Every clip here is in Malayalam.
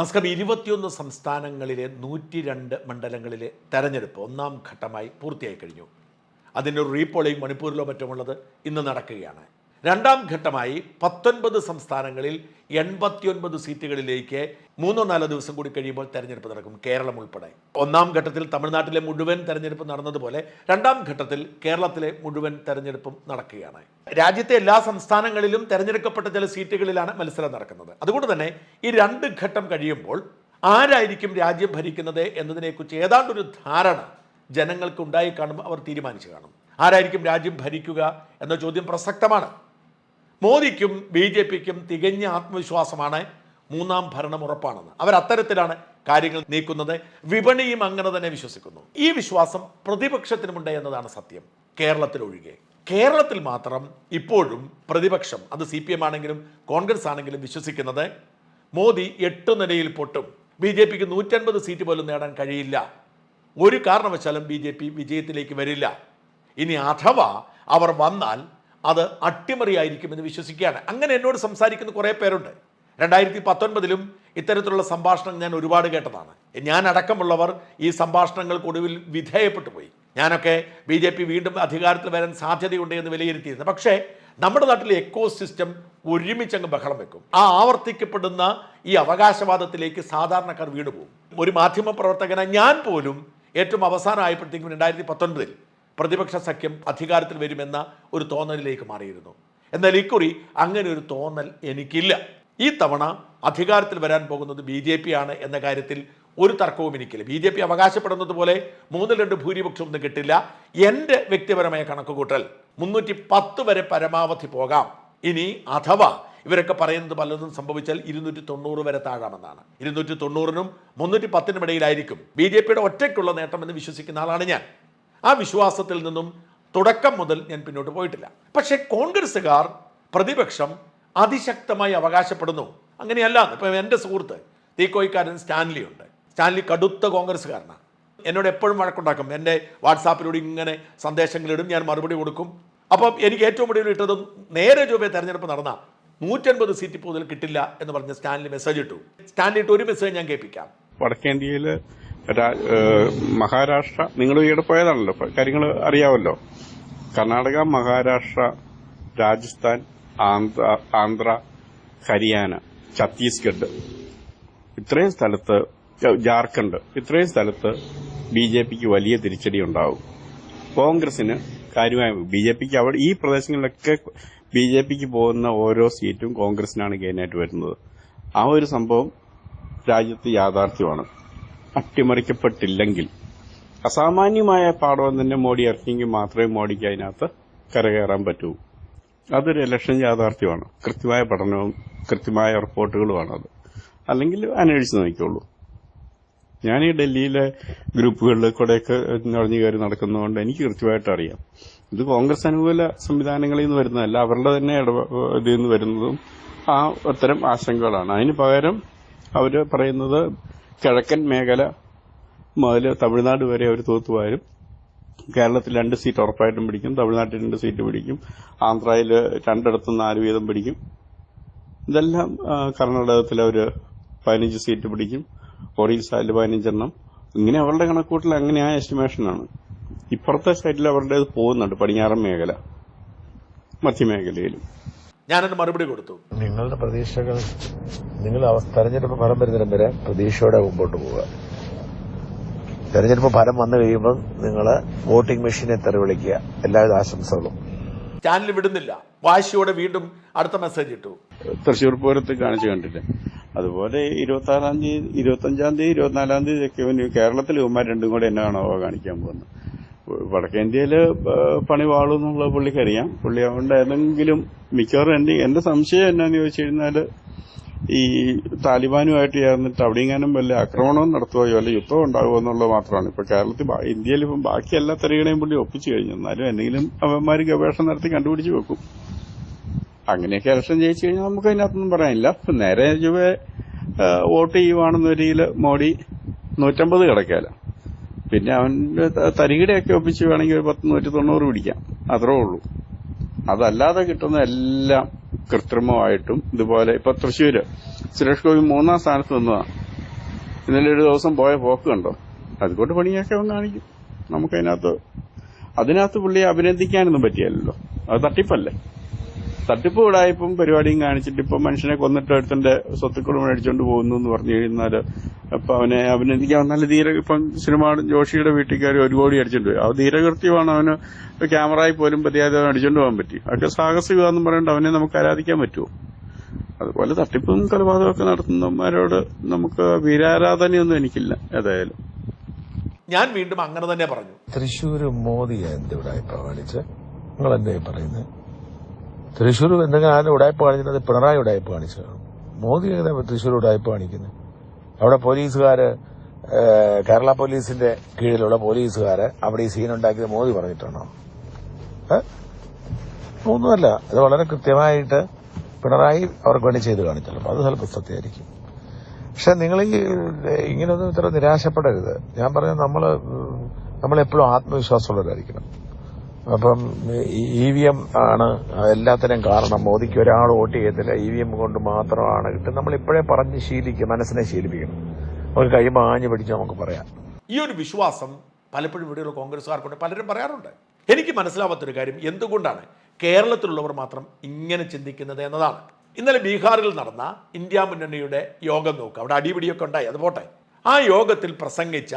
നമസ്കാരം. ഇരുപത്തിയൊന്ന് സംസ്ഥാനങ്ങളിലെ നൂറ്റി രണ്ട് മണ്ഡലങ്ങളിലെ തെരഞ്ഞെടുപ്പ് ഒന്നാം ഘട്ടമായി പൂർത്തിയായി കഴിഞ്ഞു. അതിന്റെ റീപോളിംഗ് മണിപ്പൂരിലോ മറ്റുമുള്ളത് ഇന്ന് നടക്കുകയാണ്. രണ്ടാം ഘട്ടമായി പത്തൊൻപത് സംസ്ഥാനങ്ങളിൽ എൺപത്തിയൊൻപത് സീറ്റുകളിലേക്ക് മൂന്നോ നാലോ ദിവസം കൂടി കഴിയുമ്പോൾ തെരഞ്ഞെടുപ്പ് നടക്കും കേരളം ഉൾപ്പെടെ. ഒന്നാം ഘട്ടത്തിൽ തമിഴ്നാട്ടിലെ മുഴുവൻ തെരഞ്ഞെടുപ്പ് നടന്നതുപോലെ രണ്ടാം ഘട്ടത്തിൽ കേരളത്തിലെ മുഴുവൻ തെരഞ്ഞെടുപ്പും നടക്കുകയാണ്. രാജ്യത്തെ എല്ലാ സംസ്ഥാനങ്ങളിലും തെരഞ്ഞെടുക്കപ്പെട്ട ചില സീറ്റുകളിലാണ് മത്സരം നടക്കുന്നത്. അതുകൊണ്ട് തന്നെ ഈ രണ്ട് ഘട്ടം കഴിയുമ്പോൾ ആരായിരിക്കും രാജ്യം ഭരിക്കുന്നത് എന്നതിനെക്കുറിച്ച് ഏതാണ്ടൊരു ധാരണ ജനങ്ങൾക്ക് ഉണ്ടായി കാണുമ്പോൾ അവർ തീരുമാനിച്ചു കാണും. ആരായിരിക്കും രാജ്യം ഭരിക്കുക എന്ന ചോദ്യം പ്രസക്തമാണ്. മോദിക്കും ബി ജെ പിക്കും തികഞ്ഞ ആത്മവിശ്വാസമാണ് മൂന്നാം ഭരണം ഉറപ്പാണെന്ന്. അവർ അത്തരത്തിലാണ് കാര്യങ്ങൾ നീക്കുന്നത്. വിപണിയും അങ്ങനെ തന്നെ വിശ്വസിക്കുന്നു. ഈ വിശ്വാസം പ്രതിപക്ഷത്തിനുമുണ്ട് എന്നതാണ് സത്യം. കേരളത്തിലൊഴികെ. കേരളത്തിൽ മാത്രം ഇപ്പോഴും പ്രതിപക്ഷം അത് സി പി എം ആണെങ്കിലും കോൺഗ്രസ് ആണെങ്കിലും വിശ്വസിക്കുന്നത് മോദി എട്ട് നിലയിൽ പൊട്ടും. ബി ജെ പിക്ക് നൂറ്റൻപത് സീറ്റ് പോലും നേടാൻ കഴിയില്ല. ഒരു കാരണവശാലും ബി ജെ പി വിജയത്തിലേക്ക് വരില്ല. ഇനി അഥവാ അവർ വന്നാൽ അത് അട്ടിമറിയായിരിക്കുമെന്ന് വിശ്വസിക്കുകയാണ്. അങ്ങനെ എന്നോട് സംസാരിക്കുന്ന കുറേ പേരുണ്ട്. രണ്ടായിരത്തി പത്തൊൻപതിലും ഇത്തരത്തിലുള്ള സംഭാഷണം ഞാൻ ഒരുപാട് കേട്ടതാണ്. ഞാൻ അടക്കമുള്ളവർ ഈ സംഭാഷണങ്ങൾക്കൊടുവിൽ വിധേയപ്പെട്ടു പോയി. ഞാനൊക്കെ ബി ജെ പി വീണ്ടും അധികാരത്തിൽ വരാൻ സാധ്യതയുണ്ട് എന്ന് വിലയിരുത്തിയിരുന്നു. പക്ഷേ നമ്മുടെ നാട്ടിലെ എക്കോ സിസ്റ്റം ഒരുമിച്ചങ്ങ് ബഹളം വെക്കും. ആ ആവർത്തിക്കപ്പെടുന്ന ഈ അവകാശവാദത്തിലേക്ക് സാധാരണക്കാർ വീണുപോകും. ഒരു മാധ്യമ പ്രവർത്തകനായി ഞാൻ പോലും ഏറ്റവും അവസാനമായപ്പോഴത്തേക്കും രണ്ടായിരത്തി പത്തൊൻപതിൽ പ്രതിപക്ഷ സഖ്യം അധികാരത്തിൽ വരുമെന്ന ഒരു തോന്നലിലേക്ക് മാറിയിരുന്നു. എന്നാൽ ഇക്കുറി അങ്ങനെ ഒരു തോന്നൽ എനിക്കില്ല. ഈ തവണ അധികാരത്തിൽ വരാൻ പോകുന്നത് ബി ജെ പി ആണ് എന്ന കാര്യത്തിൽ ഒരു തർക്കവും എനിക്കില്ല. ബി ജെ പി അവകാശപ്പെടുന്നത് പോലെ മൂന്നിൽ രണ്ട് ഭൂരിപക്ഷം ഒന്നും കിട്ടില്ല. എന്റെ വ്യക്തിപരമായ കണക്കുകൂട്ടൽ മുന്നൂറ്റി പത്ത് വരെ പരമാവധി പോകാം. ഇനി അഥവാ ഇവരൊക്കെ പറയുന്നത് പലതും സംഭവിച്ചാൽ ഇരുന്നൂറ്റി തൊണ്ണൂറ് വരെ താഴാമെന്നാണ്. ഇരുന്നൂറ്റി തൊണ്ണൂറിനും മുന്നൂറ്റി പത്തിനും ഇടയിലായിരിക്കും ബി ജെ പിയുടെ ഒറ്റയ്ക്കുള്ള നേട്ടമെന്ന് വിശ്വസിക്കുന്ന ആളാണ് ഞാൻ. ആ വിശ്വാസത്തിൽ നിന്നും തുടക്കം മുതൽ ഞാൻ പിന്നോട്ട് പോയിട്ടില്ല. പക്ഷേ കോൺഗ്രസ്സുകാർ പ്രതിപക്ഷം അതിശക്തമായി അവകാശപ്പെടുന്നു. അങ്ങനെയല്ല ഇപ്പം എന്റെ സുഹൃത്ത് തീക്കോയിക്കാരൻ സ്റ്റാൻലി ഉണ്ട്. സ്റ്റാൻലി കടുത്ത കോൺഗ്രസ്സുകാരനാണ് എന്നോട് എപ്പോഴും വഴക്കുണ്ടാക്കും. എന്റെ വാട്സാപ്പിലൂടെ ഇങ്ങനെ സന്ദേശങ്ങളിടും ഞാൻ മറുപടി കൊടുക്കും. അപ്പം എനിക്ക് ഏറ്റവും ഒടുവിൽ ഇട്ടതും നേരെ ചൊവ്വേ തെരഞ്ഞെടുപ്പ് നടന്ന. നൂറ്റൻപത് സീറ്റ് കൂടുതൽ കിട്ടില്ല എന്ന് പറഞ്ഞ സ്റ്റാൻലി മെസ്സേജ് ഇട്ടു. സ്റ്റാൻലി ഇട്ട് ഒരു മെസ്സേജ് ഞാൻ കേൾപ്പിക്കാം. ഏഹ് മഹാരാഷ്ട്ര നിങ്ങൾ ഈയിടെ പോയതാണല്ലോ കാര്യങ്ങൾ അറിയാമല്ലോ കർണാടക മഹാരാഷ്ട്ര രാജസ്ഥാൻ ആന്ധ്ര ഹരിയാന ഛത്തീസ്ഗഡ്. ഇത്രയും സ്ഥലത്ത് ജാർഖണ്ഡ് ഇത്രയും സ്ഥലത്ത് ബി ജെ പിക്ക് വലിയ തിരിച്ചടി ഉണ്ടാവും കോൺഗ്രസിന് കാര്യമായ ബി ജെ പിക്ക് അവിടെ ഈ പ്രദേശങ്ങളിലൊക്കെ ബി ജെ പിക്ക് പോകുന്ന ഓരോ സീറ്റും കോൺഗ്രസിനാണ് ഗെയിനായിട്ട് വരുന്നത്. ആ ഒരു സംഭവം രാജ്യത്ത് യാഥാർത്ഥ്യമാണ്. അട്ടിമറിക്കപ്പെട്ടില്ലെങ്കിൽ അസാമാന്യമായ പാഠം തന്നെ മോഡി ഇറക്കിയെങ്കിൽ മാത്രമേ മോഡിക്ക് അതിനകത്ത് കരകയറാൻ പറ്റൂ. അതൊരു ഇലക്ഷൻ യാഥാർത്ഥ്യമാണ്. കൃത്യമായ പഠനവും കൃത്യമായ റിപ്പോർട്ടുകളുമാണ് അത്. അല്ലെങ്കിൽ അന്വേഷിച്ച് നോക്കിക്കോളൂ. ഞാൻ ഈ ഡൽഹിയിലെ ഗ്രൂപ്പുകളിൽ കൂടെയൊക്കെ നുഴഞ്ഞു കയറി നടക്കുന്നതുകൊണ്ട് എനിക്ക് കൃത്യമായിട്ട് അറിയാം. ഇത് കോൺഗ്രസ് അനുകൂല സംവിധാനങ്ങളിൽ നിന്ന് വരുന്നതല്ല അവരുടെ തന്നെ ഇതിൽ നിന്ന് വരുന്നതും ആ അത്തരം ആശങ്കകളാണ്. അതിന് പകരം അവർ പറയുന്നത് കിഴക്കൻ മേഖല മുതൽ തമിഴ്നാട് വരെ അവർ തൂത്തുവാരും കേരളത്തിൽ രണ്ട് സീറ്റ് ഉറപ്പായിട്ടും പിടിക്കും. തമിഴ്നാട്ടിൽ രണ്ട് സീറ്റ് പിടിക്കും. ആന്ധ്രയിൽ രണ്ടിടത്തും നാല് വീതം പിടിക്കും. ഇതെല്ലാം കർണാടകത്തിൽ അവർ പതിനഞ്ച് സീറ്റ് പിടിക്കും. ഒറീസയിൽ പതിനഞ്ചെണ്ണം. ഇങ്ങനെ അവരുടെ കണക്കൂട്ടിൽ അങ്ങനെ ആ എസ്റ്റിമേഷനാണ് ഇപ്പുറത്തെ സൈഡിൽ അവരുടേത് പോകുന്നുണ്ട്. പടിഞ്ഞാറൻ മേഖല. മധ്യമേഖലയിലും. ഞാനതിന് മറുപടി കൊടുത്തു. നിങ്ങളുടെ പ്രതീക്ഷകൾ നിങ്ങൾ തെരഞ്ഞെടുപ്പ് ഫലം വരുന്നതിനും വരെ പ്രതീക്ഷയോടെ മുമ്പോട്ട് പോവുക. തെരഞ്ഞെടുപ്പ് ഫലം വന്നു കഴിയുമ്പോൾ നിങ്ങൾ വോട്ടിംഗ് മെഷീനെ തെരവിളിക്കുക എല്ലാവിധ ആശംസകളും. ചാനൽ വിടുന്നില്ല. വാശിയോടെ വീണ്ടും അടുത്ത മെസ്സേജ് ഇട്ടു. തൃശൂർ പൂരത്തിൽ കാണിച്ചു കണ്ടില്ല? അതുപോലെ ഇരുപത്തി ആറാം തീയതി ഇരുപത്തി അഞ്ചാം തീയതി ഇരുപത്തിനാലാം തീയതി ഒക്കെ കേരളത്തിൽ ഇവന്മാർ രണ്ടും കൂടെ എന്നാണോ കാണിക്കാൻ പോകുന്നത്? വടക്കേന്ത്യയിൽ ഇന്ത്യയിൽ പണി വാളും എന്നുള്ള പുള്ളിക്കറിയാം പുള്ളി അതുകൊണ്ട് ഏതെങ്കിലും മിക്കവാറും എന്റെ എന്റെ സംശയം എന്നാന്ന് ചോദിച്ചു കഴിഞ്ഞാൽ ഈ താലിബാനുമായിട്ട് ചേർന്നിട്ട് അവിടെയെങ്ങാനും വല്ല ആക്രമണവും നടത്തുകയോ അല്ലെങ്കിൽ യുദ്ധം ഉണ്ടാകുമോ എന്നുള്ളത് മാത്രമാണ്. ഇപ്പൊ കേരളത്തിൽ ഇന്ത്യയിൽ ഇപ്പം ബാക്കി എല്ലാ തെരുകളെയും പുള്ളി ഒപ്പിച്ചു കഴിഞ്ഞു. എന്നാലും എന്തെങ്കിലും അവന്മാർ ഗവേഷണം നടത്തി കണ്ടുപിടിച്ച് വെക്കും. അങ്ങനെയൊക്കെ ഇലക്ഷൻ ജയിച്ചു കഴിഞ്ഞാൽ നമുക്ക് അതിനകത്തൊന്നും പറയാനില്ല. നേരെ ചുവേ വോട്ട് ചെയ്യുവാണെന്ന രീതിയിൽ മോഡി നൂറ്റമ്പത് കിടക്കാല പിന്നെ അവന്റെ ത- തരികിടയൊക്കെ ഒപ്പിച്ച് വേണമെങ്കിൽ ഒരു പത്ത് നൂറ്റി തൊണ്ണൂറ് പിടിക്കാം. അത്രേ ഉള്ളൂ. അതല്ലാതെ കിട്ടുന്ന എല്ലാം കൃത്രിമമായിട്ടും ഇതുപോലെ ഇപ്പൊ തൃശ്ശൂര് സുരേഷ് ഗോപി മൂന്നാം സ്ഥാനത്ത് നിന്നതാണ് ഇന്നലെ ഒരു ദിവസം പോയ പോക്ക് കണ്ടോ? അതുകൊണ്ട് പണിയൊക്കെ അവൻ കാണിക്കും. നമുക്കതിനകത്ത് അതിനകത്ത് പുള്ളിയെ അഭിനന്ദിക്കാനൊന്നും പറ്റിയല്ലോ അത് തട്ടിപ്പല്ലേ? തട്ടിപ്പ് ഉടായ്പും പരിപാടിയും കാണിച്ചിട്ട് ഇപ്പം മനുഷ്യനെ കൊന്നിട്ട് ഒരുത്തന്റെ സ്വത്തുക്കൾ മേടിച്ചോണ്ട് പോകുന്നു എന്ന് പറഞ്ഞു കഴിഞ്ഞാൽ അപ്പൊ അവനെ അഭിനന്ദിക്കാൻ നല്ല ധീര ഇപ്പം സിനിമ ജോഷിയുടെ വീട്ടിൽ കയറി ഒരു കോടി അടിച്ചോണ്ട് പോയി. ആ ധീരകൃത്യമാണ്. അവന് ക്യാമറയിൽ പോലും പതിയാതെ അവൻ അടിച്ചോണ്ട് പോകാൻ പറ്റി. അതൊക്കെ എന്ന് പറയേണ്ട. അവനെ നമുക്ക് ആരാധിക്കാൻ പറ്റുമോ അതുപോലെ തട്ടിപ്പും കൊലപാതകമൊക്കെ നടത്തുന്നവന്മാരോട് നമുക്ക് വീരാരാധനയൊന്നും എനിക്കില്ല ഏതായാലും. ഞാൻ വീണ്ടും അങ്ങനെ തന്നെ പറഞ്ഞു. തൃശൂർ മോദിയാണ് എന്റെ ഇവിടെ കാണിച്ച് നിങ്ങൾ എന്തേ പറയുന്നത് തൃശ്ശൂർ എന്തെങ്കിലും ആരും ഉടായ്പ കാണിക്കുന്നത് പിണറായി ഉടായ്പ കാണിച്ചതാണ് മോദി എങ്ങനെ തൃശ്ശൂർ ഉടായ്പ കാണിക്കുന്നത് അവിടെ പോലീസുകാര് കേരള പോലീസിന്റെ കീഴിലുള്ള പോലീസുകാര് അവിടെ ഈ സീൻ ഉണ്ടാക്കിയത് മോദി പറഞ്ഞിട്ടാണോ? ഒന്നുമല്ല. അത് വളരെ കൃത്യമായിട്ട് പിണറായി അവർക്ക് വേണ്ടി ചെയ്ത് കാണിച്ചല്ലോ. അത് ചിലപ്പോൾ സത്യമായിരിക്കും. പക്ഷെ നിങ്ങൾ ഈ ഇങ്ങനെയൊന്നും ഇത്ര നിരാശപ്പെടരുത്. ഞാൻ പറഞ്ഞ നമ്മൾ നമ്മളെപ്പോഴും ആത്മവിശ്വാസമുള്ളവരായിരിക്കണം. അപ്പം ഇ വി എം ആണ് എല്ലാത്തിനും കാരണം. മോദിക്ക് ഒരാൾ വോട്ട് ചെയ്യത്തില്ല. ഇ വി എം കൊണ്ട് മാത്രമാണ് കിട്ടുന്നത്. നമ്മൾ ഇപ്പോഴേ പറഞ്ഞ് ശീലിക്കും മനസ്സിനെ ശീലിപ്പിക്കണം നമുക്ക് കൈ മാഞ്ഞു പിടിച്ച് നമുക്ക് പറയാം. ഈ ഒരു വിശ്വാസം പലപ്പോഴും ഇവിടെയുള്ള കോൺഗ്രസ്സുകാർക്കുണ്ട് പലരും പറയാറുണ്ട്. എനിക്ക് മനസ്സിലാവാത്തൊരു കാര്യം എന്തുകൊണ്ടാണ് കേരളത്തിലുള്ളവർ മാത്രം ഇങ്ങനെ ചിന്തിക്കുന്നത് എന്നതാണ്. ഇന്നലെ ബീഹാറിൽ നടന്ന ഇന്ത്യ മുന്നണിയുടെ യോഗം നോക്കുക അവിടെ അടിപിടിയൊക്കെ ഉണ്ടായി. അത് പോട്ടെ. ആ യോഗത്തിൽ പ്രസംഗിച്ച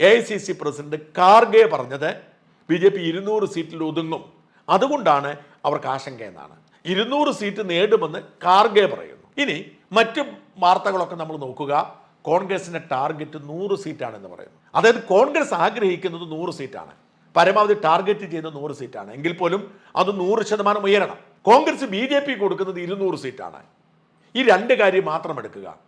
A I C C president Kharge പറഞ്ഞത് ബി ജെ പി ഇരുന്നൂറ് സീറ്റിൽ ഒതുങ്ങും. അതുകൊണ്ടാണ് അവർക്ക് ആശങ്ക എന്നാണ്. ഇരുന്നൂറ് സീറ്റ് നേടുമെന്ന് കാർഗെ പറയുന്നു. ഇനി മറ്റ് വാർത്തകളൊക്കെ നമ്മൾ നോക്കുക. കോൺഗ്രസിന്റെ ടാർഗറ്റ് നൂറ് സീറ്റാണെന്ന് പറയുന്നു. അതായത് കോൺഗ്രസ് ആഗ്രഹിക്കുന്നത് നൂറ് സീറ്റാണ്. പരമാവധി ടാർഗറ്റ് ചെയ്യുന്നത് നൂറ് സീറ്റാണ്. എങ്കിൽ പോലും അത് നൂറ് ശതമാനം ഉയരണം. കോൺഗ്രസ് ബി ജെ പി കൊടുക്കുന്നത് ഇരുന്നൂറ് സീറ്റാണ്. ഈ രണ്ട് കാര്യം മാത്രം എടുക്കുക.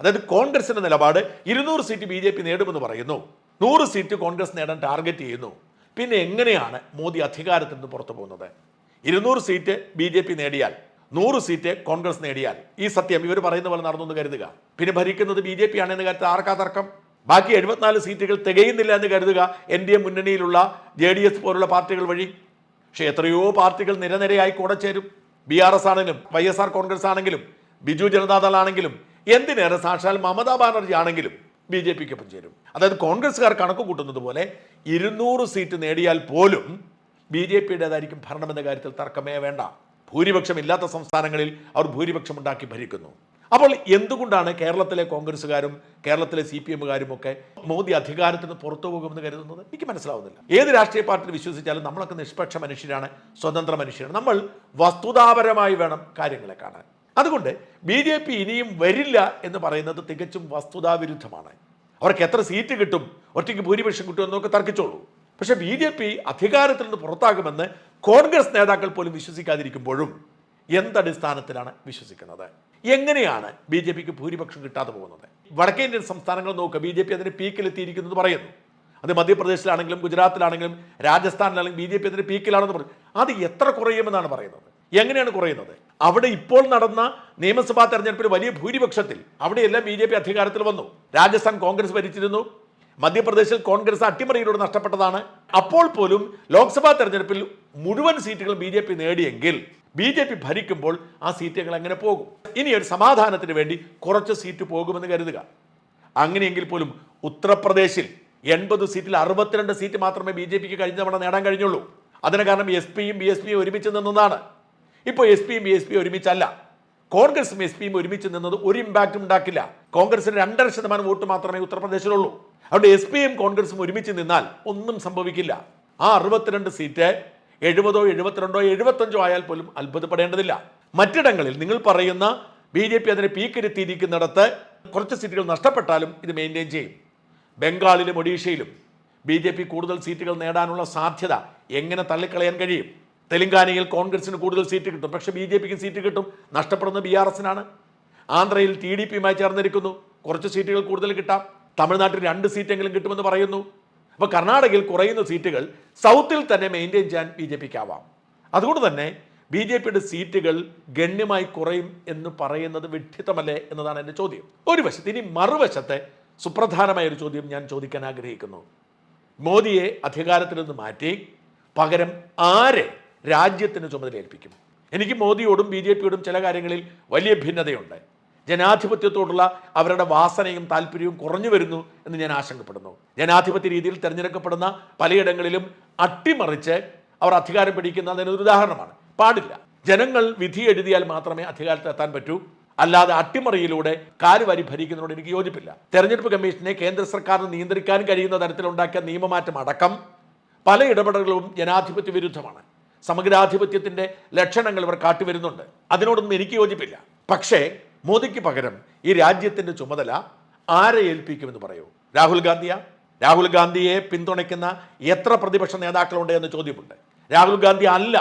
അതായത് കോൺഗ്രസിന്റെ നിലപാട് ഇരുന്നൂറ് സീറ്റ് ബി ജെ പി നേടുമെന്ന് പറയുന്നു. നൂറ് സീറ്റ് കോൺഗ്രസ് നേടാൻ ടാർഗറ്റ് ചെയ്യുന്നു. പിന്നെ എങ്ങനെയാണ് മോദി അധികാരത്തിൽ നിന്ന് പുറത്തു പോകുന്നത്? ഇരുന്നൂറ് സീറ്റ് ബി ജെ പി നേടിയാൽ നൂറ് സീറ്റ് കോൺഗ്രസ് നേടിയാൽ ഈ സത്യം ഇവർ പറയുന്ന പോലെ നടന്നു എന്ന് കരുതുക. പിന്നെ ഭരിക്കുന്നത് ബി ജെ പി ആണെന്ന് കാര്യത്തിൽ ആർക്കാ തർക്കം? ബാക്കി എഴുപത്തിനാല് സീറ്റുകൾ തികയുന്നില്ല എന്ന് കരുതുക എൻ ഡി എ മുന്നണിയിലുള്ള ജെ ഡി എസ് പോലുള്ള പാർട്ടികൾ വഴി. പക്ഷേ എത്രയോ പാർട്ടികൾ നിരനിരയായി കൂടെ ചേരും. ബി ആർ എസ് ആണെങ്കിലും വൈ എസ് ആർ കോൺഗ്രസ് ആണെങ്കിലും ബിജു ജനതാദൾ ആണെങ്കിലും എന്തിനേറെ സാക്ഷാൽ മമതാ ബാനർജി ആണെങ്കിലും ബി ജെ പിക്കൊപ്പം ചേരും. അതായത് കോൺഗ്രസ്സുകാർ കണക്ക് കൂട്ടുന്നത് പോലെ ഇരുന്നൂറ് സീറ്റ് നേടിയാൽ പോലും ബി ജെ പിയുടേതായിരിക്കും ഭരണമെന്ന കാര്യത്തിൽ തർക്കമേ വേണ്ട. ഭൂരിപക്ഷം ഇല്ലാത്ത സംസ്ഥാനങ്ങളിൽ അവർ ഭൂരിപക്ഷം ഉണ്ടാക്കി ഭരിക്കുന്നു. അപ്പോൾ എന്തുകൊണ്ടാണ് കേരളത്തിലെ കോൺഗ്രസ്സുകാരും കേരളത്തിലെ സി പി എമ്മുകാരും ഒക്കെ മോദി അധികാരത്തിൽ നിന്ന് പുറത്തു പോകുമെന്ന് കരുതുന്നത്? എനിക്ക് മനസ്സിലാവുന്നില്ല. ഏത് രാഷ്ട്രീയ പാർട്ടിയിൽ വിശ്വസിച്ചാലും നമ്മളൊക്കെ നിഷ്പക്ഷ മനുഷ്യരാണ് സ്വതന്ത്ര മനുഷ്യരാണ്. നമ്മൾ വസ്തുതാപരമായി വേണം കാര്യങ്ങളെ കാണാൻ. അതുകൊണ്ട് ബി ജെ പി ഇനിയും വരില്ല എന്ന് പറയുന്നത് തികച്ചും വസ്തുതാവിരുദ്ധമാണ്. അവർക്ക് എത്ര സീറ്റ് കിട്ടും ഒറ്റയ്ക്ക് ഭൂരിപക്ഷം കിട്ടും എന്നൊക്കെ തർക്കിച്ചോളൂ. പക്ഷേ ബി ജെ പി അധികാരത്തിൽ നിന്ന് പുറത്താകുമെന്ന് കോൺഗ്രസ് നേതാക്കൾ പോലും വിശ്വസിക്കാതിരിക്കുമ്പോഴും എന്തടിസ്ഥാനത്തിലാണ് വിശ്വസിക്കുന്നത്? എങ്ങനെയാണ് ബി ജെ പിക്ക് ഭൂരിപക്ഷം കിട്ടാതെ പോകുന്നത്? വടക്കേ ഇന്ത്യൻ സംസ്ഥാനങ്ങൾ നോക്കുക ബി ജെ പി അതിന് പീക്കിലെത്തിയിരിക്കുന്നത് പറയുന്നു. അത് മധ്യപ്രദേശിലാണെങ്കിലും ഗുജറാത്തിലാണെങ്കിലും രാജസ്ഥാനിലാണെങ്കിലും ബി ജെ പി അതിന്റെ പീക്കിലാണെന്ന് പറയും അത് എത്ര കുറയുമെന്നാണ് പറയുന്നത്? എങ്ങനെയാണ് കുറയുന്നത്? അവിടെ ഇപ്പോൾ നടന്ന നിയമസഭാ തെരഞ്ഞെടുപ്പിൽ വലിയ ഭൂരിപക്ഷത്തിൽ അവിടെയെല്ലാം ബി ജെ പി അധികാരത്തിൽ വന്നു. രാജസ്ഥാൻ കോൺഗ്രസ് ഭരിച്ചിരുന്നു. മധ്യപ്രദേശിൽ കോൺഗ്രസ് അട്ടിമറിയിലൂടെ നഷ്ടപ്പെട്ടതാണ്. അപ്പോൾ പോലും ലോക്സഭാ തെരഞ്ഞെടുപ്പിൽ മുഴുവൻ സീറ്റുകൾ ബി ജെ പി നേടിയെങ്കിൽ ബി ജെ പി ഭരിക്കുമ്പോൾ ആ സീറ്റുകൾ എങ്ങനെ പോകും? ഇനി ഒരു സമാധാനത്തിന് വേണ്ടി കുറച്ച് സീറ്റ് പോകുമെന്ന് കരുതുക. അങ്ങനെയെങ്കിൽ പോലും ഉത്തർപ്രദേശിൽ എൺപത് സീറ്റിൽ അറുപത്തിരണ്ട് സീറ്റ് മാത്രമേ ബി ജെ പിക്ക് കഴിഞ്ഞ തവണ നേടാൻ കഴിഞ്ഞുള്ളൂ. അതിന് കാരണം എസ് പിയും ബി എസ് പിയും ഒരുമിച്ച് നിന്നതാണ്. ഇപ്പോൾ എസ് പിയും ബി എസ് പിയും ഒരുമിച്ചല്ല. കോൺഗ്രസും എസ് പിയും ഒരുമിച്ച് നിന്നത് ഒരു ഇമ്പാക്റ്റും ഉണ്ടാക്കില്ല. കോൺഗ്രസിന് രണ്ടര ശതമാനം വോട്ട് മാത്രമേ ഉത്തർപ്രദേശിലുള്ളൂ. അതുകൊണ്ട് എസ് പിയും കോൺഗ്രസും ഒരുമിച്ച് നിന്നാൽ ഒന്നും സംഭവിക്കില്ല. ആ അറുപത്തിരണ്ട് സീറ്റ് എഴുപതോ എഴുപത്തിരണ്ടോ എഴുപത്തഞ്ചോ ആയാൽ പോലും അത്ഭുതപ്പെടേണ്ടതില്ല. മറ്റിടങ്ങളിൽ നിങ്ങൾ പറയുന്ന ബി ജെ പി അതിനെ പീക്കിരുത്തിയിരിക്കുന്നിടത്ത് കുറച്ച് സീറ്റുകൾ നഷ്ടപ്പെട്ടാലും ഇത് മെയിന്റെയിൻ ചെയ്യും. ബംഗാളിലും ഒഡീഷയിലും ബി ജെ പി കൂടുതൽ സീറ്റുകൾ നേടാനുള്ള സാധ്യത എങ്ങനെ തള്ളിക്കളയാൻ കഴിയും? തെലങ്കാനയിൽ കോൺഗ്രസിന് കൂടുതൽ സീറ്റ് കിട്ടും. പക്ഷേ ബി ജെ പിക്ക് സീറ്റ് കിട്ടും. നഷ്ടപ്പെടുന്നത് ബി ആർ എസിനാണ്. ആന്ധ്രയിൽ ടി ഡി പിയുമായി ചേർന്നിരിക്കുന്നു. കുറച്ച് സീറ്റുകൾ കൂടുതൽ കിട്ടാം. തമിഴ്നാട്ടിൽ രണ്ട് സീറ്റെങ്കിലും കിട്ടുമെന്ന് പറയുന്നു. അപ്പോൾ കർണാടകയിൽ കുറയുന്ന സീറ്റുകൾ സൗത്തിൽ തന്നെ മെയിന്റെയിൻ ചെയ്യാൻ ബി ജെ പിക്ക് ആവാം അതുകൊണ്ട് തന്നെ ബി ജെ പിയുടെ സീറ്റുകൾ ഗണ്യമായി കുറയും എന്ന് പറയുന്നത് വിഡ്ഢിത്തമല്ലേ എന്നതാണ് എന്റെ ചോദ്യം. ഒരു വശത്ത് ഇനി മറുവശത്തെ സുപ്രധാനമായ ഒരു ചോദ്യം ഞാൻ ചോദിക്കാൻ ആഗ്രഹിക്കുന്നു. മോദിയെ അധികാരത്തിൽ നിന്ന് മാറ്റി പകരം ആരെ രാജ്യത്തിന് ചുമതല ഏൽപ്പിക്കും. എനിക്ക് മോദിയോടും ബി ജെ പിയോടും ചില കാര്യങ്ങളിൽ വലിയ ഭിന്നതയുണ്ട്. ജനാധിപത്യത്തോടുള്ള അവരുടെ വാസനയും താല്പര്യവും കുറഞ്ഞു വരുന്നു എന്ന് ഞാൻ ആശങ്കപ്പെടുന്നു. ജനാധിപത്യ രീതിയിൽ തിരഞ്ഞെടുക്കപ്പെടുന്ന പലയിടങ്ങളിലും അട്ടിമറിച്ച് അവർ അധികാരം പിടിക്കുന്നതിന് ഒരു ഉദാഹരണമാണ്. പാടില്ല. ജനങ്ങൾ വിധി എഴുതിയാൽ മാത്രമേ അധികാരത്തിൽ എത്താൻ പറ്റൂ. അല്ലാതെ അട്ടിമറിയിലൂടെ കാലുവാരി ഭരിക്കുന്നതിനോട് എനിക്ക് യോജിപ്പില്ല. തെരഞ്ഞെടുപ്പ് കമ്മീഷനെ കേന്ദ്ര സർക്കാരിന് നിയന്ത്രിക്കാൻ കഴിയുന്ന തരത്തിലുണ്ടാക്കിയ നിയമമാറ്റം അടക്കം പല ഇടപെടലുകളും ജനാധിപത്യ വിരുദ്ധമാണ്. സമഗ്രാധിപത്യത്തിന്റെ ലക്ഷണങ്ങൾ ഇവർ കാട്ടിവരുന്നുണ്ട്. അതിനോടൊന്നും എനിക്ക് യോജിപ്പില്ല. പക്ഷേ മോദിക്ക് പകരം ഈ രാജ്യത്തിന്റെ ചുമതല ആരെ ഏൽപ്പിക്കുമെന്ന് പറയൂ. രാഹുൽ ഗാന്ധിയാ? രാഹുൽ ഗാന്ധിയെ പിന്തുണയ്ക്കുന്ന എത്ര പ്രതിപക്ഷ നേതാക്കളുണ്ട് എന്ന് ചോദ്യമുണ്ട്. രാഹുൽ ഗാന്ധി അല്ല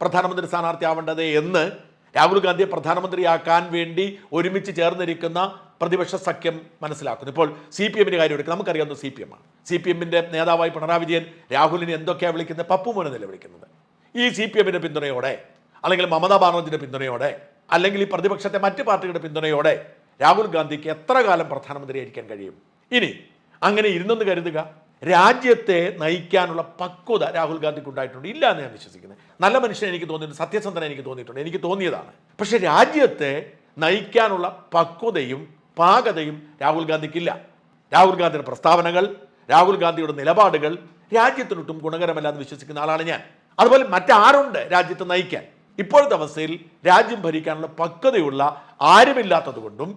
പ്രധാനമന്ത്രി സ്ഥാനാർത്ഥിയാവേണ്ടത് എന്ന് രാഹുൽ ഗാന്ധിയെ പ്രധാനമന്ത്രിയാക്കാൻ വേണ്ടി ഒരുമിച്ച് ചേർന്നിരിക്കുന്ന പ്രതിപക്ഷ സഖ്യം മനസ്സിലാക്കുന്നു. ഇപ്പോൾ സി പി എമ്മിന്റെ കാര്യം എടുക്കുക നമുക്കറിയാവുന്ന സി പി എം ആണ്. സി പി എമ്മിന്റെ നേതാവായി പിണറായി വിജയൻ രാഹുലിനെ എന്തൊക്കെയാണ് വിളിക്കുന്നത്? പപ്പു മോനെ നില വിളിക്കുന്നത്? ഈ സി പി എമ്മിന്റെ പിന്തുണയോടെ അല്ലെങ്കിൽ മമതാ ബാനർജിയുടെ പിന്തുണയോടെ അല്ലെങ്കിൽ ഈ പ്രതിപക്ഷത്തെ മറ്റ് പാർട്ടികളുടെ പിന്തുണയോടെ രാഹുൽ ഗാന്ധിക്ക് എത്ര കാലം പ്രധാനമന്ത്രിയായിരിക്കാൻ കഴിയും? ഇനി അങ്ങനെ ഇരുന്നെന്ന് കരുതുക. രാജ്യത്തെ നയിക്കാനുള്ള പക്വത രാഹുൽ ഗാന്ധിക്ക് ഉണ്ടായിട്ടുണ്ട്. ഇല്ല എന്ന് ഞാൻ വിശ്വസിക്കുന്നത് നല്ല മനുഷ്യൻ എനിക്ക് തോന്നിയിട്ടുണ്ട് സത്യസന്ധന എനിക്ക് തോന്നിയിട്ടുണ്ട്. എനിക്ക് തോന്നിയതാണ്. പക്ഷെ രാജ്യത്തെ നയിക്കാനുള്ള പക്വതയും പാകതയും രാഹുൽ ഗാന്ധിക്കില്ല. രാഹുൽ ഗാന്ധിയുടെ പ്രസ്താവനകൾ രാഹുൽ ഗാന്ധിയുടെ നിലപാടുകൾ രാജ്യത്തിനൊട്ടും ഗുണകരമല്ല എന്ന് വിശ്വസിക്കുന്ന ആളാണ് ഞാൻ. അതുപോലെ മറ്റാരുണ്ട് രാജ്യത്തെ നയിക്കാൻ? ഇപ്പോഴത്തെ അവസ്ഥയിൽ രാജ്യം ഭരിക്കാനുള്ള പക്വതയുള്ള ആരുമില്ലാത്തതുകൊണ്ടും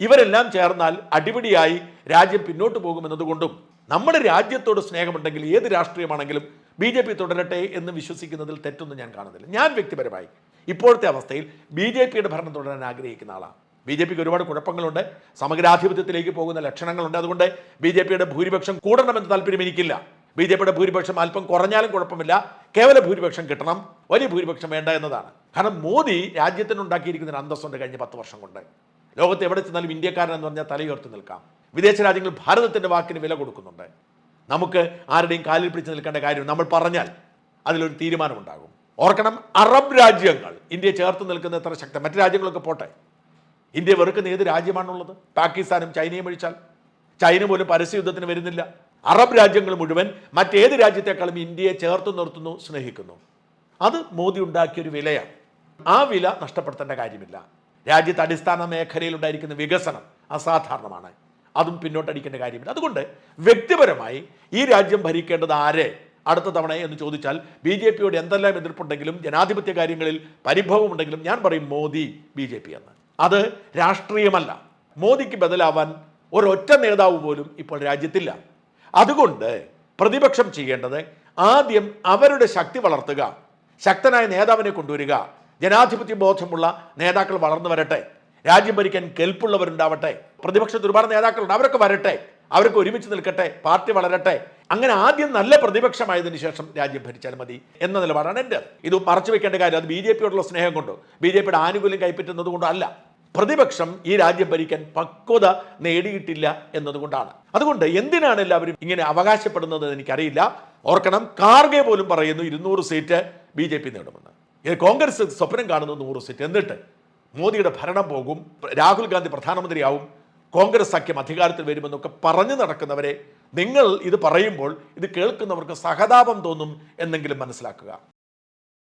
ഇവരെല്ലാം ചേർന്നാൽ അടിപിടിയായി രാജ്യം പിന്നോട്ട് പോകുമെന്നതുകൊണ്ടും നമ്മുടെ രാജ്യത്തോട് സ്നേഹമുണ്ടെങ്കിൽ ഏത് രാഷ്ട്രീയമാണെങ്കിലും ബി ജെ പി തുടരട്ടെ എന്ന് വിശ്വസിക്കുന്നതിൽ തെറ്റൊന്നും ഞാൻ കാണുന്നില്ല. ഞാൻ വ്യക്തിപരമായി ഇപ്പോഴത്തെ അവസ്ഥയിൽ ബി ജെ പിയുടെ ഭരണം തുടരാൻ ആഗ്രഹിക്കുന്ന ആളാണ്. ബി ജെ പിക്ക് ഒരുപാട് കുഴപ്പങ്ങളുണ്ട്. സമഗ്രാധിപത്യത്തിലേക്ക് പോകുന്ന ലക്ഷണങ്ങളുണ്ട്. അതുകൊണ്ട് ബി ജെ പിയുടെ ഭൂരിപക്ഷം കൂടണമെന്ന് താല്പര്യം എനിക്കില്ല. ബി ജെ പിയുടെ ഭൂരിപക്ഷം അല്പം കുറഞ്ഞാലും കുഴപ്പമില്ല. കേവല ഭൂരിപക്ഷം കിട്ടണം. വലിയ ഭൂരിപക്ഷം വേണ്ട എന്നതാണ്. കാരണം മോദി രാജ്യത്തിനുണ്ടാക്കിയിരിക്കുന്ന ഒരു അന്തസ്സുണ്ട് കഴിഞ്ഞ പത്ത് വർഷം കൊണ്ട്. ലോകത്ത് എവിടെ ചെന്നാലും ഇന്ത്യക്കാരൻ എന്ന് പറഞ്ഞാൽ തലയുയർത്തി നിൽക്കാം. വിദേശ രാജ്യങ്ങൾ ഭാരതത്തിന്റെ വാക്കിന് വില കൊടുക്കുന്നുണ്ട്. നമുക്ക് ആരുടെയും കാലിൽ പിടിച്ച് നിൽക്കേണ്ട കാര്യം നമ്മൾ പറഞ്ഞാൽ അതിലൊരു തീരുമാനമുണ്ടാകും. ഓർക്കണം അറബ് രാജ്യങ്ങൾ ഇന്ത്യ ചേർത്ത് നിൽക്കുന്ന എത്ര ശക്തി മറ്റു രാജ്യങ്ങളൊക്കെ പോട്ടെ. ഇന്ത്യ വെറുക്കുന്ന ഏത് രാജ്യമാണുള്ളത്? പാകിസ്ഥാനും ചൈനയും ഒഴിച്ചാൽ. ചൈന പോലും പരസ്യ യുദ്ധത്തിന് വരുന്നില്ല. അറബ് രാജ്യങ്ങൾ മുഴുവൻ മറ്റേത് രാജ്യത്തെക്കാളും ഇന്ത്യയെ ചേർത്ത് നിർത്തുന്നു സ്നേഹിക്കുന്നു. അത് മോദി ഉണ്ടാക്കിയൊരു വിലയാണ്. ആ വില നഷ്ടപ്പെടുത്തേണ്ട കാര്യമില്ല. രാജ്യത്ത് അടിസ്ഥാന മേഖലയിൽ ഉണ്ടായിരിക്കുന്ന വികസനം അസാധാരണമാണ്. അതും പിന്നോട്ടടിക്കേണ്ട കാര്യമില്ല. അതുകൊണ്ട് വ്യക്തിപരമായി ഈ രാജ്യം ഭരിക്കേണ്ടത് ആരെ? അടുത്ത തവണ എന്ന് ചോദിച്ചാൽ ബി ജെ പിയോട് എന്തെല്ലാം എതിർപ്പുണ്ടെങ്കിലും ജനാധിപത്യ കാര്യങ്ങളിൽ പരിഭവം ഉണ്ടെങ്കിലും ഞാൻ പറയും മോദി ബി ജെ പി എന്ന്. അത് രാഷ്ട്രീയമല്ല. മോദിക്ക് ബദലാവാൻ ഒരൊറ്റ നേതാവ് പോലും ഇപ്പോൾ രാജ്യത്തില്ല. അതുകൊണ്ട് പ്രതിപക്ഷം ചെയ്യേണ്ടത് ആദ്യം അവരുടെ ശക്തി വളർത്തുക ശക്തനായ നേതാവിനെ കൊണ്ടുവരിക ജനാധിപത്യ ബോധമുള്ള നേതാക്കൾ വളർന്നു വരട്ടെ രാജ്യം ഭരിക്കാൻ കെൽപ്പുള്ളവരുണ്ടാവട്ടെ പ്രതിപക്ഷത്ത് ഒരുപാട് നേതാക്കളുണ്ട് അവരൊക്കെ വരട്ടെ അവരൊക്കെ ഒരുമിച്ച് നിൽക്കട്ടെ പാർട്ടി വളരട്ടെ. അങ്ങനെ ആദ്യം നല്ല പ്രതിപക്ഷമായതിനു ശേഷം രാജ്യം ഭരിച്ചാൽ മതി എന്ന നിലപാടാണ് എന്റെ ഇത് മറച്ചു വെക്കേണ്ട കാര്യം അത് ബി ജെ പിയോടുള്ള സ്നേഹം കൊണ്ടോ ബി ജെ പിയുടെ ആനുകൂല്യം കൈപ്പറ്റുന്നത് കൊണ്ടോ അല്ല. പ്രതിപക്ഷം ഈ രാജ്യം ഭരിക്കാൻ പക്വത നേടിയിട്ടില്ല എന്നതുകൊണ്ടാണ്. അതുകൊണ്ട് എന്തിനാണ് എല്ലാവരും ഇങ്ങനെ അവകാശപ്പെടുന്നത് എനിക്കറിയില്ല. ഓർക്കണം കാർഗെ പോലും പറയുന്നു ഇരുന്നൂറ് സീറ്റ് ബി ജെ പി നേടുമെന്ന്. കോൺഗ്രസ് സ്വപ്നം കാണുന്നു നൂറ് സീറ്റ്. എന്നിട്ട് മോദിയുടെ ഭരണം പോകും രാഹുൽ ഗാന്ധി പ്രധാനമന്ത്രിയാവും കോൺഗ്രസ് സഖ്യം അധികാരത്തിൽ വരുമെന്നൊക്കെ പറഞ്ഞു നടക്കുന്നവരെ നിങ്ങൾ ഇത് പറയുമ്പോൾ ഇത് കേൾക്കുന്നവർക്ക് സഹതാപം തോന്നും എന്നെങ്കിലും മനസ്സിലാക്കുക.